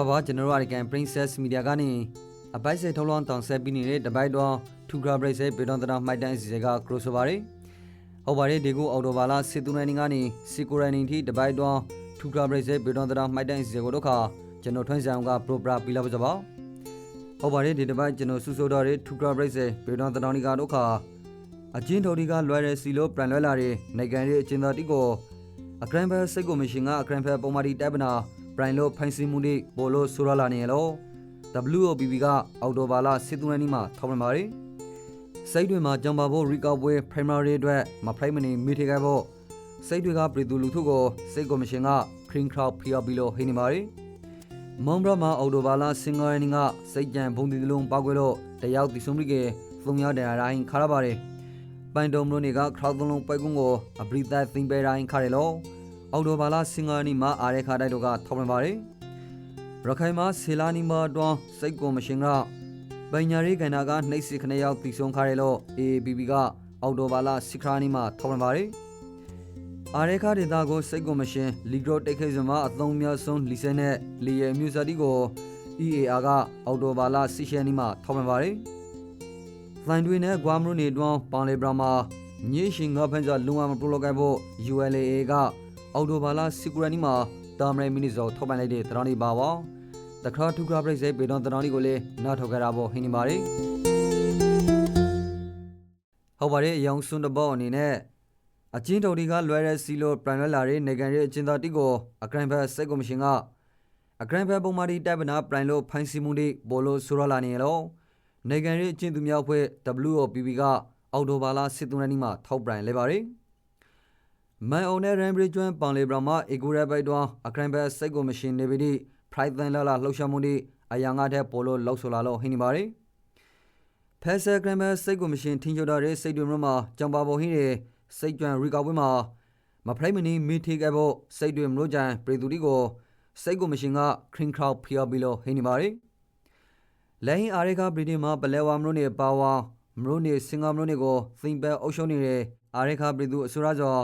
တော့ပါကျွန်တော်တို့အရိကန် Princess Media ကနေအပိုက်စိတ်ထုံးလွှမ်းတောင်ဆက်ပြီးနေတဲ့တပိုက်တော့ထူဂရာဘရိတ်စိတ်ပေတော်တရာမိုက်တန်စီစက crossover တွေဟုတ်ပါတယ်ဒီကိုအော်တိုဘာလာစစ်သူနိုင်ကနေစီကိုရန်နီတီတပိုက်တော့ထူဂရာဘရိတ်စိတ်ပေတော်တရာမိုက်တန်စီစကိုတို့ခါကျွန်တော်ထွန်းဆောင်က pro bra ပြီးလာပါကြပါဟုတ်ပါတယ်ဒီတပိုက်ကျွန်တော်ဆူဆိုတော်တွေထူဂရာဘရိတ်စိတ်ပေတော်တရာနီကတို့ခါအချင်းတော်ဒီကလွယ်တဲ့စီလိုပရန်လွယ်လာတဲ့နိုင်ငံရေးအချင်းတော်တိကိုအဂရန်ဘယ်စိတ်ကိုမရှင်ကအဂရန်ဘယ်ပုံမာတီတိုက်ပနာပ ရိုင်လိုဖိုင်စီမှုတွေပိုလိုဆိုရလာနေရော WOBB ကအော်တိုဘာလာစစ်သူနီမှာထောက်ပံ့ပါတယ်စိတ်တွေမှာကြောင်ပါဖို့ရီကောက်ပွဲ primary အတွက်မဖိုင်မနေမိထေခဲ့ဖို့စိတ်တွေကပြည်သူလူထုကိုစိတ်ကော်မရှင်က green crowd ဖျော်ပြီးလို့ဟိနေပါတယ်မွန်ဘရမှာအော်တိုဘာလာစင်ဂါရနီကစိတ်ကြံဘုံဒီလုံးပောက်ကွဲလို့တယောက်ဒီဆုံးပြီးကသုံးယောက်တရာတိုင်းခါရပါတယ်ပိုင်တုံမလို့နေက crowd သုံးလုံးပိုက်ကွန်းကိုအပရိသတ်သိမ့်ပေးတိုင်းခါရလို့ အော်တိုဘာလာစင်ဂါနီမှာအားရခါတိုက်တို့ကထောက်ပံ့ပါတယ်။ရခိုင်မှာဆေလာနီမာတွန်းစိတ်ကိုမရှင်ကပညာရေးကဏ္ဍကနှိပ်စခနဲ့ရောက်တည်ဆုံခါရလို့ AABB ကအော်တိုဘာလာစခရာနီမှာထောက်ပံ့ပါတယ်။အားရခါဒေတာကိုစိတ်ကိုမရှင်လီဂရိုတိတ်ခိစမှာအသုံးများဆုံးလီဆဲနဲ့လီယယ်မြူဇာတီကို EAR ကအော်တိုဘာလာစီရှယ်နီမှာထောက်ပံ့ပါတယ်။လိုင်းတွေနဲ့ဂွာမရုနေတွန်းပေါင်လေဘရာမှာညေရှင်ငါဖန်ကြလုံအောင်ပရိုလိုကဲဖို့ ULA က အော်တိုဘာလာစီကူရနီမှာတာမရမီနီဇောထောက်ပံ့လိုက်တဲ့တရောင်းလေးပါပါတခါထူကရာပရိတ်စေပေတော့တရောင်းလေးကိုလည်းနောက်ထောက်ကြတာပေါ့ဟင်းနေပါလေဟုတ်ပါတယ်အယောင်စွန်းတဘောအနေနဲ့အချင်းတော်တွေကလွယ်တဲ့စီလိုပရန်လွယ်လာတဲ့နေကန်ရဲ့အချင်းသားတိကိုအဂရန်ဘတ်စိတ်ကော်မရှင်ကအဂရန်ဘတ်ပုံမာတီတိုက်ပနာပရန်လို့ဖိုင်စီမူဒီဘောလိုဆိုရလာနေရောနေကန်ရဲ့အချင်းသူများဖွဲ့ WOPP ကအော်တိုဘာလာစစ်သူရနီမှာထောက်ပံ့လဲပါတယ် မန်အောင်နဲ့ရန်ဘရီကျွမ်းပန်လေဘရာမအီကူရဲဘိုက်တွန်းအခရန်ဘက်စိတ်ကိုမရှင်နေပြီဒီဖရိုက်သန်လာလာလှုပ်ရှားမှုဒီအယာငါတဲ့ပိုလိုလောက်ဆိုလာလို့ဟင်းနေပါရီဖက်ဆယ်ဂရမ်ဘက်စိတ်ကိုမရှင်ထင်းချတော့တဲ့စိတ်တွေမှာကြောင်ပါပေါ်ဟင်းတဲ့စိတ်ကျွမ်းရီကောက်ပွဲမှာမဖရိုက်မနီမီထေခဲ့ဖို့စိတ်တွေမလို့ကြံပရီသူဒီကိုစိတ်ကိုမရှင်ကခရင်ခရောက်ဖျော်ပြီးလို့ဟင်းနေပါရီလဲဟင်းအာရီကာပရီဒီမှာပလဲဝါမလို့နေပါဝါမလို့နေစင်ကာမလို့နေကိုသင်ပဲအုပ်ရှုံးနေတဲ့အာရီကာပရီသူအစိုးရကျော်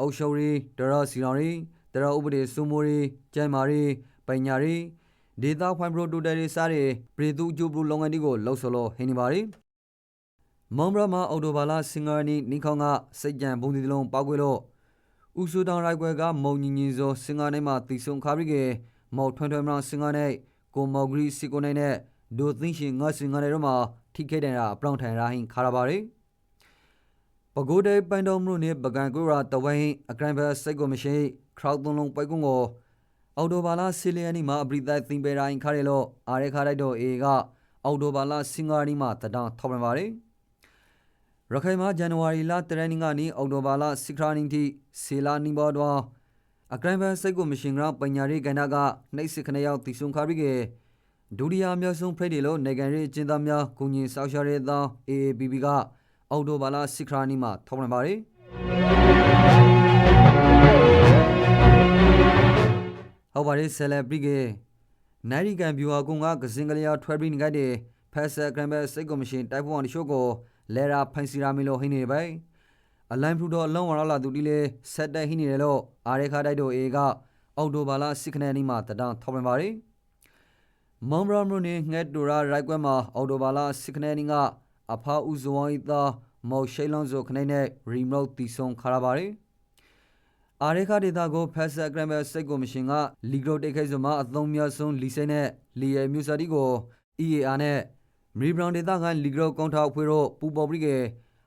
အုပ်ရှုံရီဒရစီရောင်ရီဒရဥပဒေစုမိုရီကျမ်းမာရီပညာရီဒေတာဖွိုင်ပရိုတိုတယ်ရီစားတွေပရီသူကျူပလူလုပ်ငန်းတွေကိုလှုပ်ဆော်လို့ဟင်းနေပါရီမောင်ဘရမအော်တိုဘာလာစင်ဂါနီနီခေါင်ကစိတ်ကြံဘုံဒီလုံးပောက်ကွေလို့ဥဆူတောင်ရိုက်ကွယ်ကမုံညင်ညင်စောစင်ဂါနိုင်မှာတီဆုံခါရီကေမောက်ထွန်းထွန်းမရစင်ဂါနိုင်ကိုမော်ဂရီစီကိုနိုင်နဲ့ဒိုသိန်းရှင်ငါစင်ဂါနိုင်တို့မှာထိခဲတယ်တာအပြောင်းထိုင်ရာဟင်းခါရပါရီ ပကိုးတဲ့ပိုင်တော်မှုနဲ့ပကံကူရာတဝိုင်းအဂရန်ဘတ်စိတ်ကိုမရှိခရောက်သွန်းလုံးပိုက်ကွန်းကိုအော်တိုဘာလာဆီလီယနီမှာအပရိသတ်သင်ပေရိုင်းခါရဲလို့အာရခါလိုက်တော့အေကအော်တိုဘာလာစင်ဂါနီမှာတတောင်ထောက်ပံ့ပါတယ်ရခိုင်မှာဇန်နဝါရီလတရနေ့ကနေအော်တိုဘာလာစခရာနင်းတီဆီလာနီဘော်တော့အဂရန်ဘတ်စိတ်ကိုမရှိကပညာရေးကဏ္ဍကနှိပ်စခနေရောက်တီဆုံခါရီကေဒုတိယအများဆုံးဖိတ်တယ်လို့နေကန်ရေးအကျဉ်းသားများကုညင်ဆောက်ရှာရဲသော AABB က အော်တိုဘာလာစစ်ခရာနီမှာထောက်ပံ့ပါတယ်ဟုတ်ပါတယ်ဆယ်လက်ပရိကေနိုင်ရီကန်ဗျူဟာကုန်းကကစင်ကလေးယာထွဲပြီးနေကြတဲ့ဖက်ဆာဂရမ်ဘတ်စိတ်ကော်မရှင်တိုက်ဖို့အောင်ရှို့ကိုလဲရာဖိုင်စီရာမီလိုဟင်းနေပိုင်အလိုင်းဖလူတော်အလုံးဝရလာသူတီလေဆက်တက်ဟင်းနေတယ်လို့အာရခါတိုက်တို့အေကအော်တိုဘာလာစစ်ခနဲနီမှာတတောင်ထောက်ပံ့ပါတယ်မွန်ဘရာမရိုနေငှက်တူရာရိုက်ကွဲမှာအော်တိုဘာလာစစ်ခနဲနီက အဖာဦးဇဝိုင်းသာမော်ရှိန်လွန်ဇိုခနေနဲ့ရီမိုတ်တီဆုံခါရပါတယ်အာရခဒေတာကိုဖက်ဆာဂရမ်ဘယ်စိတ်ကိုမရှင်ကလီဂရိုတိတ်ခိုက်စမှာအသုံးများဆုံးလီစိနဲ့လီယယ်မြူစာတီကို EAR နဲ့မီဘရောင်ဒေတာကလီဂရိုကောင်ထောက်ဖွေတော့ပူပေါ်ပရိကေ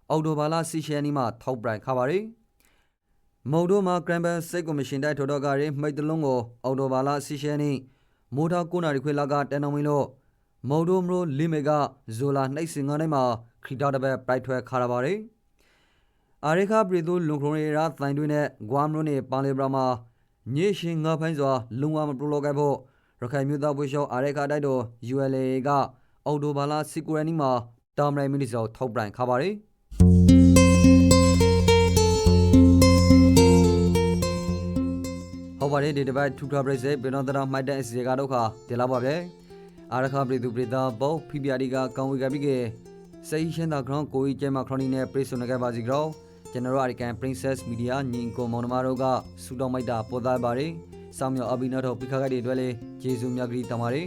အော်တိုဘာလာစီရှယ်နီမှာထောက်ပရိုင်ခါပါတယ်မော်ဒိုမှာဂရမ်ဘယ်စိတ်ကိုမရှင်တိုက်ထော်တော့ကရင်မိတ်တလုံးကိုအော်တိုဘာလာစီရှယ်နီမိုတာကိုနာရီခွေလာကတန်တော်မင်းလို့ မော်ဒိုမရိုလီမေကဇိုလာနှိတ်စင်ငန်းတိုင်းမှာခရီတာတပဲပရိုက်ထွဲခါရပါတယ်အာရခပရီတိုလုံခရုံရာတိုင်တွင်နဲ့ဂွမ်ရိုနေပန်လေဘရာမှာညေရှင်ငါဖိုင်းစွာလုံဝမပရိုလိုကဲဖို့ရခိုင်မြို့သားပွေရှောအာရခတိုက်တော် ULA ကအော်တိုဘာလာစီကူရနီမှာတာမရိုင်မီနီဆောထောက်ပရိုင်ခါပါတယ်ဟုတ်ပါတယ်ဒီတစ်ပတ်ထူထပ်ပရိစေပေနောတရာမိုက်တဲ့အစီအကတော့ခါတင်လာပါဗျ အာရခပရီတူပရီတာဘောဖိပြာဒီကကောင်းဝေကပြီးကစိတ်ရှင်းတာဂရောင်းကိုကြီးကျဲမှာခရိုနီနဲ့ပရိစုံနကပါစီကြောကျွန်တော်တို့အရိကန် Princess Media ညီကိုမောင်နှမတို့ကစူတောင်းမိုက်တာပေါ်သားပါတယ်စောင်းမြောက်အဘိနာတော်ပိခါကတဲ့အတွက်လည်းဂျေဇုမြတ်ဂရီတမာရီ